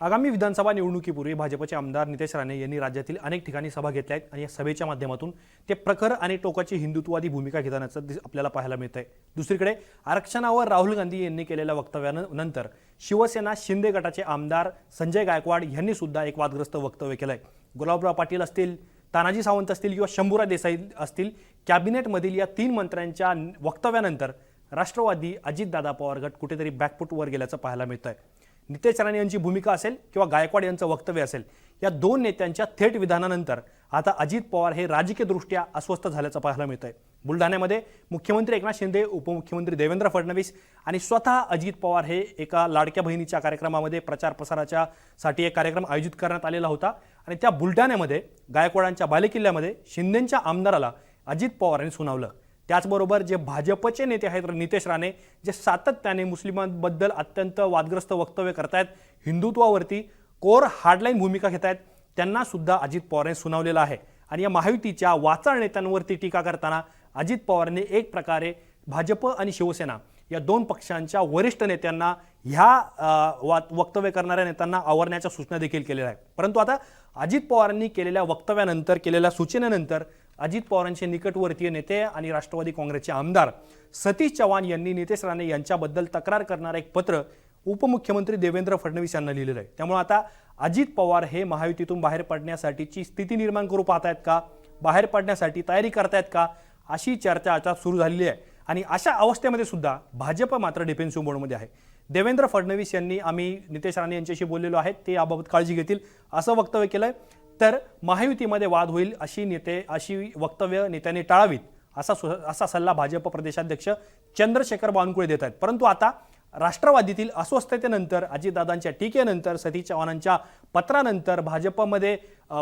आगामी विधानसभा निवडणुकीपूर्वी भाजपचे आमदार नितेश राणे यांनी राज्यातील अनेक ठिकाणी सभा घेतल्या आहेत आणि या सभेच्या माध्यमातून ते प्रखर आणि टोकाची हिंदुत्ववादी भूमिका घेतानाचं आपल्याला पाहायला मिळत आहे दुसरीकडे आरक्षणावर राहुल गांधी यांनी केलेल्या वक्तव्यानंतर शिवसेना शिंदे गटाचे आमदार संजय गायकवाड यांनी सुद्धा एक वादग्रस्त वक्तव्य केलं आहे गुलाबराव पाटील असतील तानाजी सावंत असतील किंवा शंभूराज देसाई असतील कॅबिनेटमधील या तीन मंत्र्यांच्या वक्तव्यानंतर राष्ट्रवादी अजितदादा पवार गट कुठेतरी बॅकफुटवर गेल्याचं पाहायला मिळतं आहे नितेश राणे यांची भूमिका असेल किंवा गायकवाड यांचं वक्तव्य असेल या दोन नेत्यांच्या थेट विधानानंतर आता अजित पवार हे राजकीयदृष्ट्या अस्वस्थ झाल्याचं पाहायला मिळतंय. आहे बुलढाण्यामध्ये मुख्यमंत्री एकनाथ शिंदे उपमुख्यमंत्री देवेंद्र फडणवीस आणि स्वतः अजित पवार हे एका लाडक्या बहिणीच्या कार्यक्रमामध्ये प्रचार प्रसाराच्या साठी एक कार्यक्रम आयोजित करण्यात आलेला होता. आणि त्या बुलढाण्यामध्ये गायकवाडांच्या बालेकिल्ल्यामध्ये शिंदेच्या आमदाराला अजित पवार यांनी सुनावलं. त्याचबरोबर जे भाजपचे नेते आहेत नितेश राणे जे सातत्याने मुस्लिमांबद्दल अत्यंत वादग्रस्त वक्तव्य करतायत हिंदुत्वावरती कोर हार्डलाईन भूमिका घेत आहेत त्यांना सुद्धा अजित पवारांनी सुनावलेलं आहे. आणि या महायुतीच्या वाचाळ नेत्यांवरती टीका करताना अजित पवारांनी एक प्रकारे भाजप आणि शिवसेना या दोन पक्षांच्या वरिष्ठ नेत्यांना ह्या वा- वक्तव्य करणाऱ्या नेत्यांना आवरण्याच्या सूचना देखील केलेल्या आहेत. परंतु आता अजित पवारांनी केलेल्या वक्तव्यानंतर केलेल्या सूचनेनंतर अजित पवारांचे निकटवर्तीय नेते आणि राष्ट्रवादी काँग्रेसचे आमदार सतीश चव्हाण यांनी नितेश राणे यांच्याबद्दल तक्रार करणारं एक पत्र उपमुख्यमंत्री देवेंद्र फडणवीस यांना लिहिलेलं आहे. त्यामुळे आता अजित पवार हे महायुतीतून बाहेर पडण्यासाठीची स्थिती निर्माण करू पाहतायत का? बाहेर पडण्यासाठी तयारी करतायत का? अशी चर्चा आता सुरू झालेली आहे. आणि अशा अवस्थेमध्ये सुद्धा भाजप मात्र डिफेन्सिव्ह मोडमध्ये आहे. देवेंद्र फडणवीस यांनी आम्ही नितेश राणे यांच्याशी बोललेलो आहेत ते याबाबत काळजी घेतील असं वक्तव्य केलं आहे तर महायुतीमध्ये वाद होईल अशी नेते अशी वक्तव्य नेत्यांनी टाळावीत असा सु असा सल्ला भाजप प्रदेशाध्यक्ष चंद्रशेखर बावनकुळे देत आहेत. परंतु आता राष्ट्रवादीतील अस्वस्थतेनंतर अजितदादांच्या टीकेनंतर सतीश चव्हाणांच्या पत्रानंतर भाजपमध्ये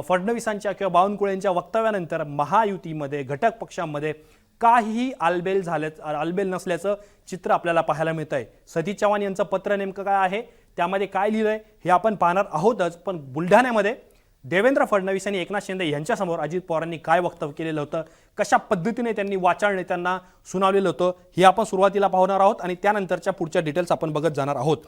फडणवीसांच्या किंवा बावनकुळेंच्या वक्तव्यानंतर महायुतीमध्ये घटक पक्षांमध्ये काहीही आलबेल झाल्या आलबेल नसल्याचं चित्र आपल्याला पाहायला मिळत आहे सतीश चव्हाण यांचं पत्र नेमकं काय आहे? त्यामध्ये काय लिहिलं आहे हे आपण पाहणार आहोतच पण बुलढाण्यामध्ये देवेंद्र फडणवीस आणि एकनाथ शिंदे यांच्यासमोर अजित पवारांनी काय वक्तव्य केलेलं होतं? कशा पद्धतीने त्यांनी वाचाळ नेत्यांना सुनावलेलं होतं? हे आपण सुरुवातीला पाहणार आहोत आणि त्यानंतरच्या पुढच्या डिटेल्स आपण बघत जाणार आहोत.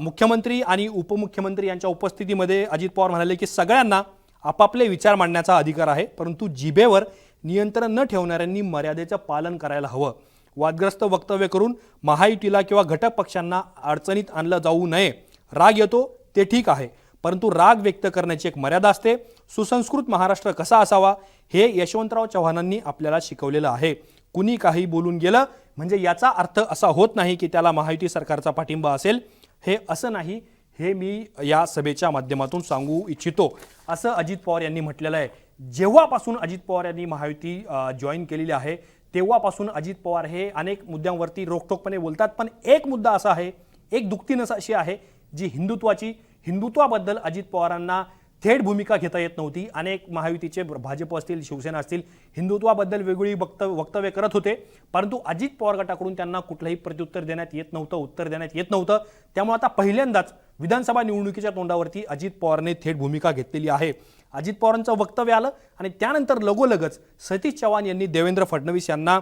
मुख्यमंत्री आणि उपमुख्यमंत्री यांच्या उपस्थितीमध्ये अजित पवार म्हणाले की सगळ्यांना आपापले विचार मांडण्याचा अधिकार आहे परंतु जिभेवर नियंत्रण न ठेवणाऱ्यांनी मर्यादेचं पालन करायला हवं. वादग्रस्त वक्तव्य करून महायुतीला किंवा घटक पक्षांना अडचणीत आणलं जाऊ नये. राग येतो ते ठीक आहे. परंतु राग व्यक्त करण्याची एक मर्यादा असते. सुसंस्कृत महाराष्ट्र कसा असावा? हे यशवंतराव चव्हाणांनी आपल्याला शिकवलेलं आहे. कुणी काही बोलून गेलं म्हणजे याचा अर्थ असा होत नाही की त्याला महायुती सरकारचा पाठिंबा असेल. हे असं नाही हे मी या सभेच्या माध्यमातून सांगू इच्छितो. असं अजित पवार यांनी म्हटलेलं आहे. जेव्हापासून अजित पवार यांनी महायुती जॉईन केलेली आहे तेव्हापासून अजित पवार हे अनेक मुद्द्यांवरती रोखठोकपणे बोलतात. पण एक मुद्दा असा आहे एक दुखती नस अशी आहे जी हिंदुत्वाची हिंदुत्वाबद्दल अजित पवारांना थेट भूमिका घेता येत नव्हती. अनेक महायुतीचे भाजप असतील शिवसेना असतील हिंदुत्वाबद्दल वेगवेगळी वक्त वक्तव्य करत होते. परंतु अजित पवार गटाकडून त्यांना कुठलंही प्रत्युत्तर देण्यात येत नव्हतं उत्तर देण्यात येत नव्हतं. त्यामुळे आता पहिल्यांदाच विधानसभा निवडणुकीच्या तोंडावरती अजित पवारने थेट भूमिका घेतलेली आहे. अजित पवारांचं वक्तव्य आलं आणि त्यानंतर लगोलगच सतीश चव्हाण यांनी देवेंद्र फडणवीस यांना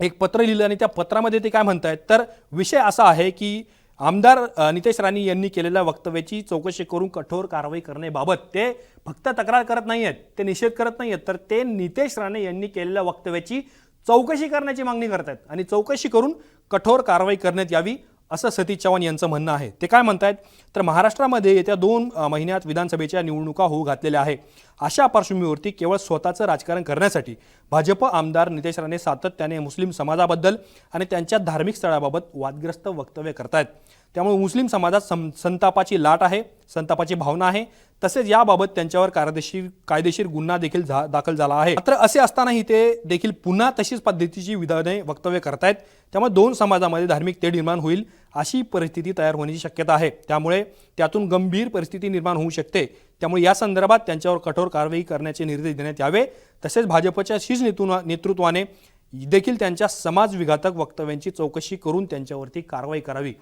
एक पत्र लिहिलं आणि त्या पत्रामध्ये ते काय म्हणत आहेत तर विषय असा आहे की आमदार नितेश राणे यांनी केलेल्या वक्तव्याची चौकशी करून कठोर कारवाई करण्याबाबत ते फक्त तक्रार करत नाही आहेत ते निषेध करत नाही आहेत तर ते नितेश राणे यांनी केलेल्या वक्तव्याची चौकशी करण्याची मागणी करत आहेत आणि चौकशी करून कठोर कारवाई करण्यात यावी असं सतीश चव्हाण यांचं म्हणणं आहे. ते काय म्हणतायत? तर महाराष्ट्रामध्ये येत्या दोन महिन्यात विधानसभेच्या निवडणुका होऊ घातलेल्या आहे अशा पार्श्वभूमीवरती केवळ स्वतःचं राजकारण करण्यासाठी भाजप आमदार नितेश राणे सातत्याने मुस्लिम समाजाबद्दल आणि त्यांच्या धार्मिक स्थळाबाबत वादग्रस्त वक्तव्य करतायत. त्यामुळे मुस्लिम समाजात सं संतापाची लाट आहे संतापाची भावना आहे. तसेच याबाबत त्यांच्यावर कायदेशीर कायदेशीर गुन्हा देखील झा दाखल झाला आहे. मात्र असे असतानाही ते देखील पुन्हा तशीच पद्धतीची विधाने वक्तव्य करतायत. त्यामुळे दोन समाजामध्ये धार्मिक तेढ निर्माण होईल अशी परिस्थिती तयार होण्याची शक्यता आहे. त्यामुळे त्यातून गंभीर परिस्थिती निर्माण होऊ शकते. त्यामुळे या संदर्भात त्यांच्यावर कठोर कारवाई करण्याचे निर्देश देण्यात यावे. तसेच भाजपच्या शीज नेतृत्वाने देखील त्यांच्या समाजविघातक वक्तव्यांची चौकशी करून त्यांच्यावरती कारवाई करावी.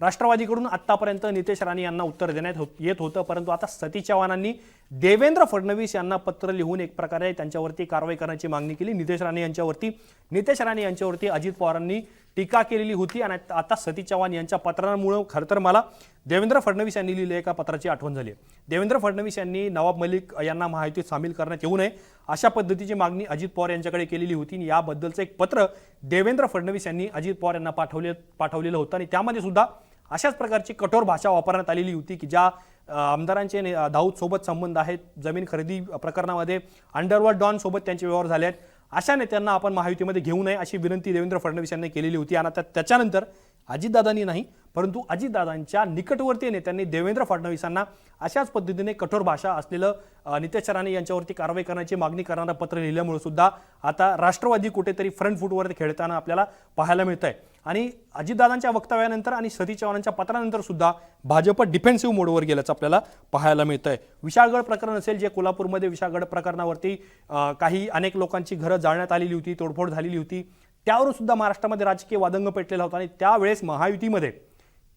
राष्ट्रवादीकडून आत्तापर्यंत नितेश राणे यांना उत्तर देण्यात होत येत होतं परंतु आता सतीश चव्हाणांनी देवेंद्र फडणवीस यांना पत्र लिहून एक प्रकारे त्यांच्यावरती कारवाई करण्याची मागणी केली. नितेश राणे यांच्यावरती नितेश राणे यांच्यावरती अजित पवारांनी टीका केलेली होती आणि आता सतीश चव्हाण यांच्या पत्रांमुळं खरं तर मला देवेंद्र फडणवीस यांनी लिहिलेल्या एका पत्राची आठवण झाली आहे. देवेंद्र फडणवीस यांनी नवाब मलिक यांना महायुतीत सामील करण्यात येऊ नये अशा पद्धतीची मागणी अजित पवार यांच्याकडे केलेली होती आणि याबद्दलचं एक पत्र देवेंद्र फडणवीस यांनी अजित पवार यांना पाठवले पाठवलेलं होतं आणि त्यामध्ये सुद्धा अशाच प्रकारची कठोर भाषा वापरण्यात आलेली होती की ज्या आमदारांचे दाऊदसोबत संबंध आहेत जमीन खरेदी प्रकरणामध्ये अंडरवर्ल्ड डॉनसोबत त्यांचे व्यवहार झाले आहेत. अशा नेत्यांना आपण महायुतीमध्ये घेऊ नये अशी विनंती देवेंद्र फडणवीस यांनी केलेली होती. आणि आता त्याच्यानंतर अजितदादांनी नाही परंतु अजितदादांच्या निकटवर्तीय नेत्यांनी देवेंद्र फडणवीसांना अशाच पद्धतीने कठोर भाषा असलेलं नितेश राणे यांच्यावरती कारवाई करण्याची मागणी करणारं पत्र लिहिल्यामुळे सुद्धा आता राष्ट्रवादी कुठेतरी फ्रंट फूटवर खेळताना आपल्याला पाहायला मिळत आहे आणि अजितदादांच्या वक्तव्यानंतर आणि सतीश चव्हाणांच्या पत्रानंतर सुद्धा भाजप डिफेन्सिव्ह मोडवर गेल्याचं आपल्याला पाहायला मिळतं आहे विशाळगड प्रकरण असेल जे कोल्हापूरमध्ये विशाळगड प्रकरणावरती काही अनेक लोकांची घरं जाळण्यात आलेली होती तोडफोड झालेली होती. त्यावरून सुद्धा महाराष्ट्रामध्ये राजकीय वादंग पेटलेला होता आणि त्यावेळेस महायुतीमध्ये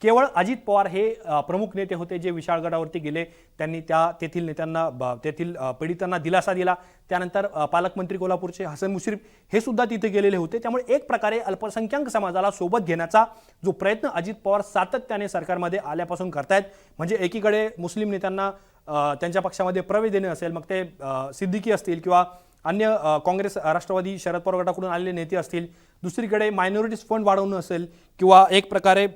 केवळ अजित पवार हे प्रमुख नेते होते जे विशाळगडावरती गेले. त्यांनी त्या तेथील नेत्यांना ब- तेथील पीडितांना दिलासा दिला. त्यानंतर पालकमंत्री कोल्हापूरचे हसन मुश्रीफ हे सुद्धा तिथे गेलेले होते. त्यामुळे एक प्रकारे अल्पसंख्याक समाजाला सोबत घेण्याचा जो प्रयत्न अजित पवार सातत्याने सरकारमध्ये आल्यापासून करतायत म्हणजे एकीकडे मुस्लिम नेत्यांना त्यांच्या पक्षामध्ये प्रवेश देणे असेल मग ते सिद्दीकी असतील किंवा अन्य काँग्रेस राष्ट्रवादी शरद पवार गटाकडून आलेले नेते असतील. दुसरीकडे मायनॉरिटीज फंड वाढवणं असेल किंवा एक प्रकारे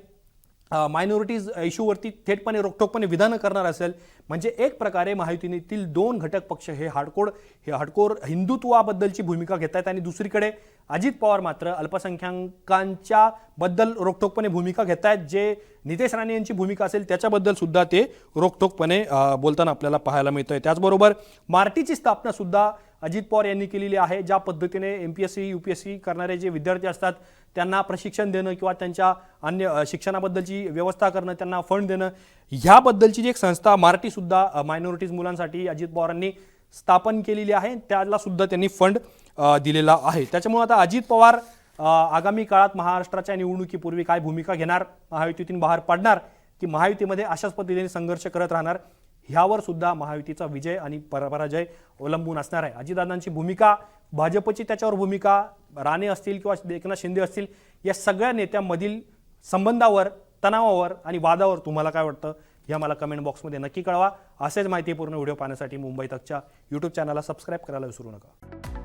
मायनॉरिटीज इश्यूवरती थेटपणे रोखठोकपणे विधानं करणार असेल म्हणजे एक प्रकारे महायुतीतील दोन घटक पक्ष हे हाडकोड हे हार्डकोर हिंदुत्वाबद्दलची भूमिका घेत आहेत आणि दुसरीकडे अजित पवार मात्र अल्पसंख्याकांच्या बद्दल रोखठोकपणे भूमिका घेत आहेत जे नितेश राणे यांची भूमिका असेल त्याच्याबद्दल सुद्धा ते रोखठोकपणे बोलताना आपल्याला पाहायला मिळतं आहे त्याचबरोबर मार्टीची स्थापना सुद्धा अजित पवार यांनी केलेली आहे ज्या पद्धतीने M P S C U P S C करणारे जे विद्यार्थी असतात त्यांना प्रशिक्षण देणं किंवा त्यांच्या अन्य शिक्षणाबद्दलची व्यवस्था करणं त्यांना फंड देणं ह्याबद्दलची जी एक संस्था मार्टीसुद्धा मायनॉरिटीज मुलांसाठी अजित पवारांनी स्थापन केलेली आहे त्याला सुद्धा त्यांनी फंड दिलेला आहे. त्याच्यामुळे आता अजित पवार आगामी काळात महाराष्ट्राच्या निवडणुकीपूर्वी काय भूमिका घेणार महायुतीतून बाहेर पडणार की महायुतीमध्ये अशाच पद्धतीने संघर्ष करत राहणार ह्यावर सुद्धा महायुतीचा विजय आणि पराजय अवलंबून असणार आहे. अजितदादांची भूमिका भाजपची त्याच्यावर भूमिका राणे असतील किंवा एकनाथ शिंदे असतील या सगळ्या नेत्यांमधील संबंधावर तणावावर आणि वादावर तुम्हाला काय वाटतं हे मला कमेंट बॉक्समध्ये नक्की कळवा. असेच माहितीपूर्ण व्हिडिओ पाहण्यासाठी मुंबई तकच्या यूट्यूब चॅनलला सबस्क्राईब करायला विसरू नका.